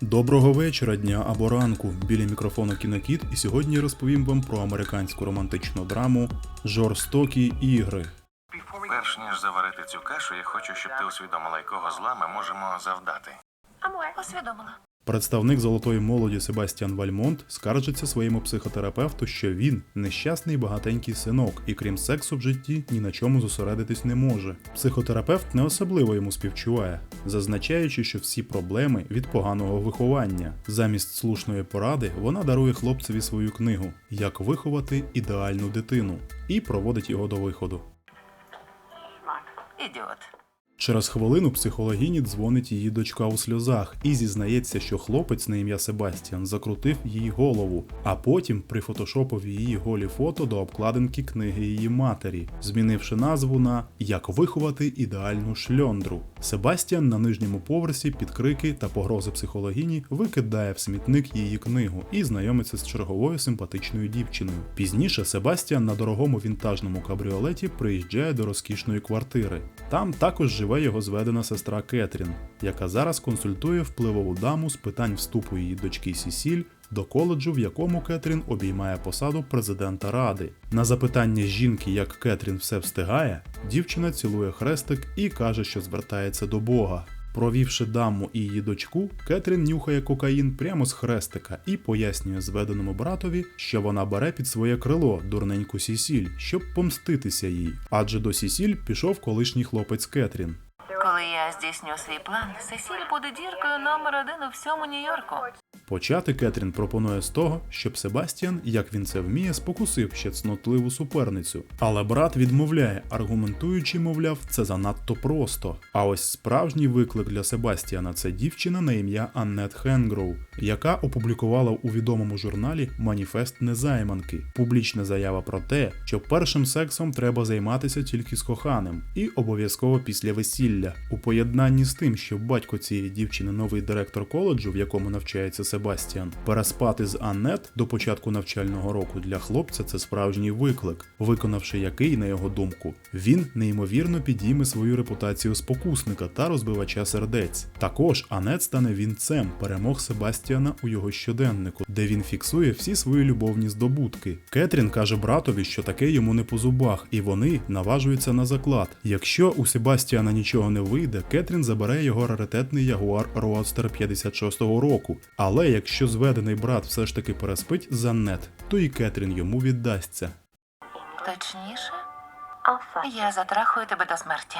Доброго вечора, дня або ранку. Біля мікрофону Кінокіт, і сьогодні розповім вам про американську романтичну драму Жорстокі ігри. Перш ніж заварити цю кашу, я хочу, щоб ти усвідомила, якого зла ми можемо завдати. Усвідомила. Представник золотої молоді Себастьян Вальмонт скаржиться своєму психотерапевту, що він нещасний багатенький синок, і крім сексу в житті ні на чому зосередитись не може. Психотерапевт не особливо йому співчуває, зазначаючи, що всі проблеми від поганого виховання. Замість слушної поради вона дарує хлопцеві свою книгу Як виховати ідеальну дитину і проводить його до виходу. Ідіот. Через хвилину психологіні дзвонить її дочка у сльозах і зізнається, що хлопець на ім'я Себастьян закрутив їй голову, а потім прифотошопив її голі фото до обкладинки книги її матері, змінивши назву на Як виховати ідеальну шльондру. Себастьян на нижньому поверсі під крики та погрози психологині викидає в смітник її книгу і знайомиться з черговою симпатичною дівчиною. Пізніше Себастьян на дорогому вінтажному кабріолеті приїжджає до розкішної квартири. Там також живе його зведена сестра Кетрін, яка зараз консультує впливову даму з питань вступу її дочки Сісіль до коледжу, в якому Кетрін обіймає посаду президента ради. На запитання жінки, як Кетрін все встигає, дівчина цілує хрестик і каже, що звертається до Бога. Провівши даму і її дочку, Кетрін нюхає кокаїн прямо з хрестика і пояснює зведеному братові, що вона бере під своє крило дурненьку Сісіль, щоб помститися їй. Адже до Сісіль пішов колишній хлопець Кетрін. Коли я здійсню свій план, Сесіль буде діркою номер один у всьому Нью-Йорку. Почати Кетрін пропонує з того, щоб Себастьян, як він це вміє, спокусив ще цнотливу суперницю. Але брат відмовляє, аргументуючи, мовляв, це занадто просто. А ось справжній виклик для Себастьяна це дівчина на ім'я Аннет Хенгроу, яка опублікувала у відомому журналі Маніфест незайманки. Публічна заява про те, що першим сексом треба займатися тільки з коханим, і обов'язково після весілля. У поєднанні з тим, що батько цієї дівчини новий директор коледжу, в якому навчається Себастьян, переспати з Аннет до початку навчального року для хлопця це справжній виклик, виконавши який, на його думку, він неймовірно підійме свою репутацію спокусника та розбивача сердець. Також Анет стане вінцем перемог Себастьяна у його щоденнику, де він фіксує всі свої любовні здобутки. Кетрін каже братові, що таке йому не по зубах, і вони наважуються на заклад. Якщо у Себастьяна нічого не вийде, Кетрін забере його раритетний Ягуар Роадстер 56-го року. Але якщо зведений брат все ж таки переспить за нет, то і Кетрін йому віддасться. Точніше, я затрахую тебе до смерті.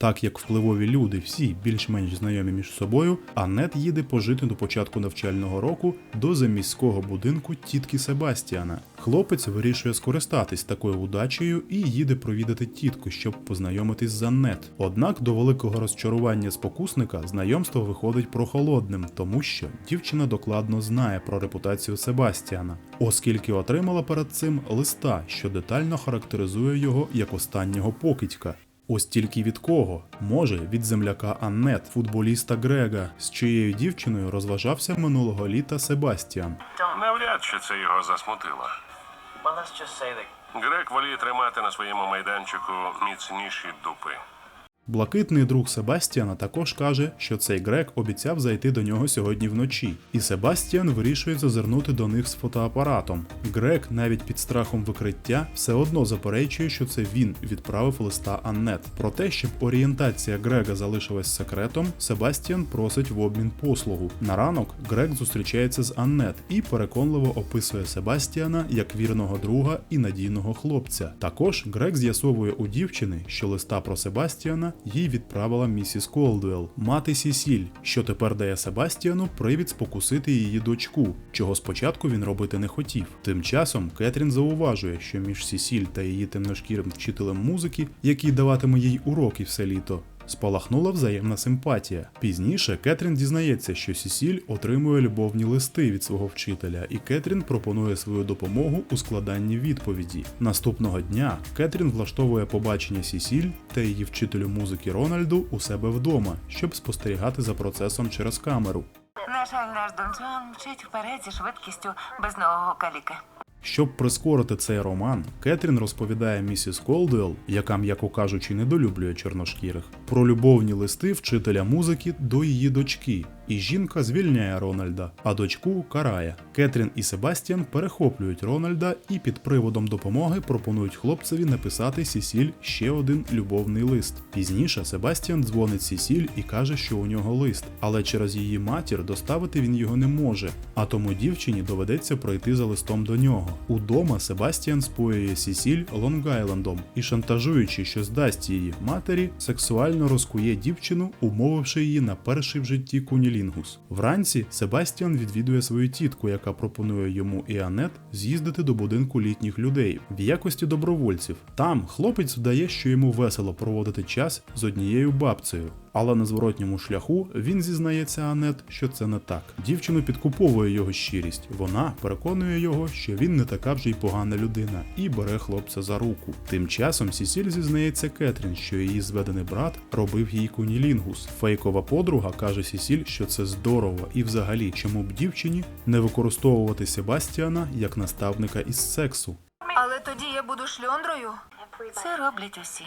Так як впливові люди всі більш-менш знайомі між собою, Аннет їде пожити до початку навчального року до заміського будинку тітки Себастіана. Хлопець вирішує скористатись такою удачею і їде провідати тітку, щоб познайомитись з Аннет. Однак до великого розчарування спокусника знайомство виходить прохолодним, тому що дівчина докладно знає про репутацію Себастіана, оскільки отримала перед цим листа, що детально характеризує його як останнього покидька. Ось тільки від кого? Може, від земляка Аннет, футболіста Грега, з чиєю дівчиною розважався минулого літа Себастіан. Навряд чи це його засмутило. Грек воліє тримати на своєму майданчику міцніші дупи. Блакитний друг Себастіана також каже, що цей грек обіцяв зайти до нього сьогодні вночі, і Себастіан вирішує зазирнути до них з фотоапаратом. Грек навіть під страхом викриття все одно заперечує, що це він відправив листа Аннет. Про те, щоб орієнтація Грега залишилась секретом, Себастіан просить в обмін послугу. На ранок Грег зустрічається з Аннет і переконливо описує Себастіана як вірного друга і надійного хлопця. Також Грег з'ясовує у дівчини, що листа про Себастіана їй відправила місіс Колдуел, мати Сісіль, що тепер дає Себастіану привід спокусити її дочку, чого спочатку він робити не хотів. Тим часом Кетрін зауважує, що між Сісіль та її темношкірим вчителем музики, який даватиме їй уроки все літо, спалахнула взаємна симпатія. Пізніше Кетрін дізнається, що Сісіль отримує любовні листи від свого вчителя, і Кетрін пропонує свою допомогу у складанні відповіді. Наступного дня Кетрін влаштовує побачення Сісіль та її вчителю музики Рональду у себе вдома, щоб спостерігати за процесом через камеру. На жаль, наш Дон мчить вперед зі швидкістю безногого каліки. Щоб прискорити цей роман, Кетрін розповідає місіс Колдуел, яка, м'яко кажучи, недолюблює чорношкірих, про любовні листи вчителя музики до її дочки і жінка звільняє Рональда, а дочку карає. Кетрін і Себастьян перехоплюють Рональда і під приводом допомоги пропонують хлопцеві написати Сісіль ще один любовний лист. Пізніше Себастьян дзвонить Сісіль і каже, що у нього лист, але через її матір доставити він його не може, а тому дівчині доведеться пройти за листом до нього. Удома Себастьян споює Сісіль Лонг-Айлендом і шантажуючи, що здасть її матері, сексуально розкує дівчину, умовивши її на перший в житті кунілінгус. Вранці Себастьян відвідує свою тітку, яка пропонує йому і Анет з'їздити до будинку літніх людей в якості добровольців. Там хлопець вдає, що йому весело проводити час з однією бабцею. Але на зворотньому шляху він зізнається Анет, що це не так. Дівчину підкуповує його щирість. Вона переконує його, що він не така вже й погана людина, і бере хлопця за руку. Тим часом Сісіль зізнається Кетрін, що її зведений брат робив їй кунілінгус. Фейкова подруга каже Сісіль, що це здорово, і взагалі, чому б дівчині не використовувати Себастіана як наставника із сексу. Але тоді я буду шльондрою. Це роблять усі.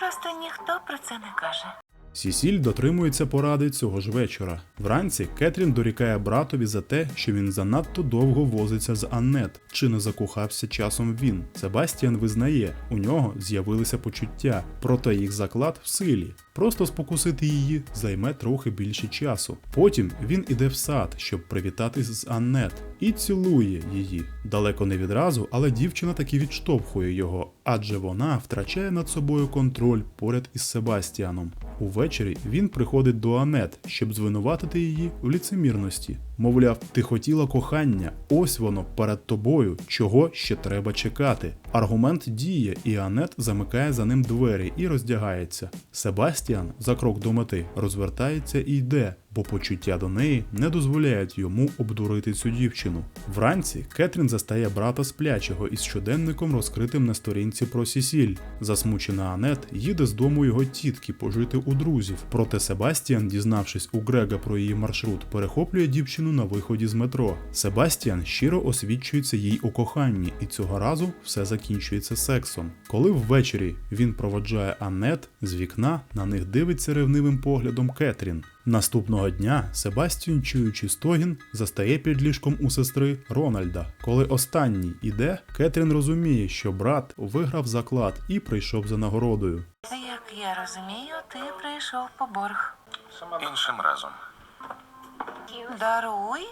Просто ніхто про це не каже. Сісіль дотримується поради цього ж вечора. Вранці Кетрін дорікає братові за те, що він занадто довго возиться з Аннет, чи не закохався часом він. Себастьян визнає, у нього з'явилися почуття, проте їх заклад в силі. Просто спокусити її займе трохи більше часу. Потім він іде в сад, щоб привітатись з Аннет, і цілує її. Далеко не відразу, але дівчина таки відштовхує його, адже вона втрачає над собою контроль поряд із Себастіаном. Увечері він приходить до Анет, щоб звинуватити її в ліцемірності. Мовляв, ти хотіла кохання, ось воно перед тобою, чого ще треба чекати. Аргумент діє, і Анет замикає за ним двері і роздягається. Себастіан за крок до мети розвертається і йде, бо почуття до неї не дозволяють йому обдурити цю дівчину. Вранці Кетрін застає брата сплячого із щоденником, розкритим на сторінці про Сісіль. Засмучена Анет їде з дому його тітки пожити у друзів. Проте Себастіан, дізнавшись у Грега про її маршрут, перехоплює дівчину на виході з метро. Себастіан щиро освідчується їй у коханні, і цього разу все закінчується сексом. Коли ввечері він проводжає Аннет, з вікна на них дивиться ревнивим поглядом Кетрін. Наступного дня Себастьян, чуючи стогін, застає під ліжком у сестри Рональда. Коли останній іде, Кетрін розуміє, що брат виграв заклад і прийшов за нагородою. Як я розумію, ти прийшов по борг. Іншим разом. Даруй.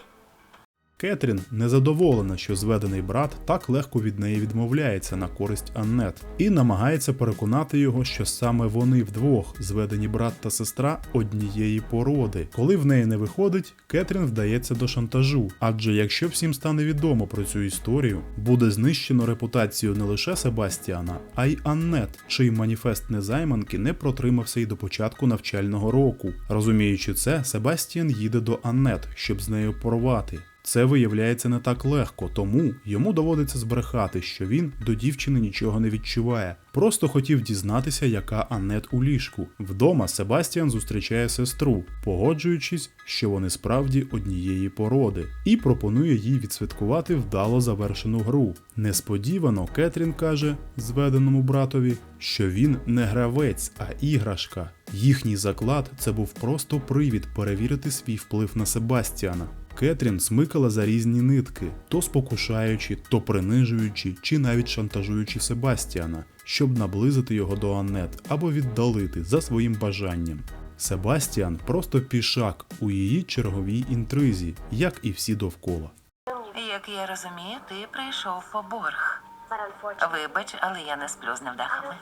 Кетрін незадоволена, що зведений брат так легко від неї відмовляється на користь Аннет, і намагається переконати його, що саме вони вдвох, зведені брат та сестра, однієї породи. Коли в неї не виходить, Кетрін вдається до шантажу. Адже якщо всім стане відомо про цю історію, буде знищено репутацію не лише Себастіана, а й Аннет, чий маніфест незайманки не протримався й до початку навчального року. Розуміючи це, Себастіан їде до Аннет, щоб з нею порвати. Це виявляється не так легко, тому йому доводиться збрехати, що він до дівчини нічого не відчуває. Просто хотів дізнатися, яка Аннет у ліжку. Вдома Себастіан зустрічає сестру, погоджуючись, що вони справді однієї породи, і пропонує їй відсвяткувати вдало завершену гру. Несподівано Кетрін каже зведеному братові, що він не гравець, а іграшка. Їхній заклад це був просто привід перевірити свій вплив на Себастіана. Кетрін смикала за різні нитки, то спокушаючи, то принижуючи чи навіть шантажуючи Себастіана, щоб наблизити його до Аннет або віддалити за своїм бажанням. Себастіан просто пішак у її черговій інтризі, як і всі довкола. Як я розумію, ти прийшов по борг. Вибач, але я не сплю з невдахами.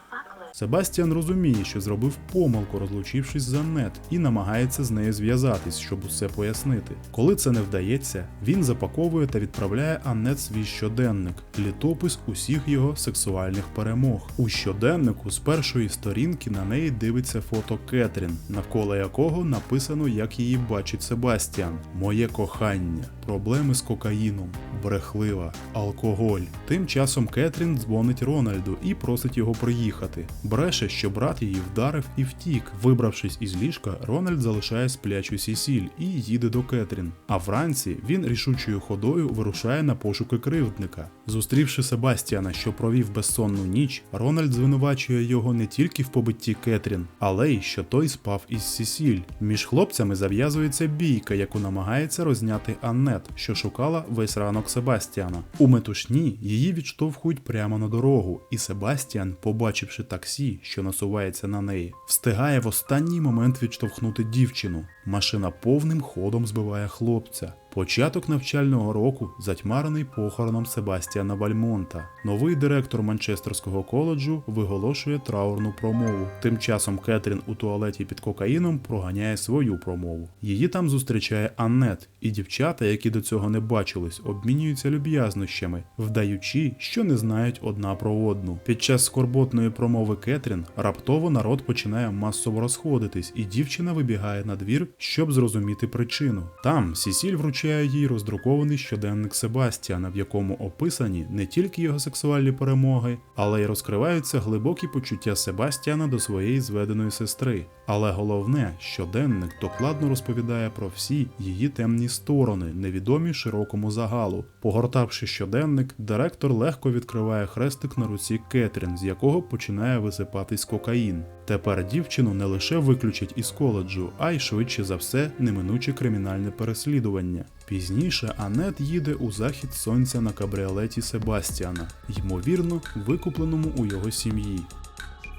Себастіан розуміє, що зробив помилку, розлучившись з Аннет, і намагається з нею зв'язатись, щоб усе пояснити. Коли це не вдається, він запаковує та відправляє Аннет свій щоденник, літопис усіх його сексуальних перемог. У щоденнику з першої сторінки на неї дивиться фото Кетрін, навколо якого написано, як її бачить Себастіан: Моє кохання, проблеми з кокаїном, брехлива, алкоголь. Тим часом Кетрін дзвонить Рональду і просить його приїхати. Бреше, що брат її вдарив і втік. Вибравшись із ліжка, Рональд залишає сплячу Сісіль і їде до Кетрін. А вранці він рішучою ходою вирушає на пошуки кривдника. Зустрівши Себастіана, що провів безсонну ніч, Рональд звинувачує його не тільки в побитті Кетрін, але й що той спав із Сісіль. Між хлопцями зав'язується бійка, яку намагається розняти Аннет, що шукала весь ранок Себастіана. У метушні її відштовхують прямо на дорогу, і Себастіан, побачивши таксі, що насувається на неї, встигає в останній момент відштовхнути дівчину. Машина повним ходом збиває хлопця. Початок навчального року затьмарений похороном Себастіана Вальмонта. Новий директор Манчестерського коледжу виголошує траурну промову. Тим часом Кетрін у туалеті під кокаїном проганяє свою промову. Її там зустрічає Аннет, і дівчата, які до цього не бачились, обмінюються люб'язнощами, вдаючи, що не знають одна про одну. Під час скорботної промови Кетрін раптово народ починає масово розходитись, і дівчина вибігає на двір, щоб зрозуміти причину. Там Сісіль вручає їй роздрукований щоденник Себастіана, в якому описані не тільки його сексуальні перемоги, але й розкриваються глибокі почуття Себастіана до своєї зведеної сестри. Але головне, щоденник докладно розповідає про всі її темні сторони, невідомі широкому загалу. Погортавши щоденник, директор легко відкриває хрестик на руці Кетрін, з якого починає висипатись кокаїн. Тепер дівчину не лише виключать із коледжу, а й швидше за все неминуче кримінальне переслідування. Пізніше Анет їде у захід сонця на кабріолеті Себастіана, ймовірно, викупленому у його сім'ї.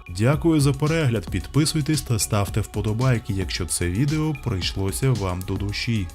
Дякую за перегляд, підписуйтесь та ставте вподобайки, якщо це відео прийшлося вам до душі.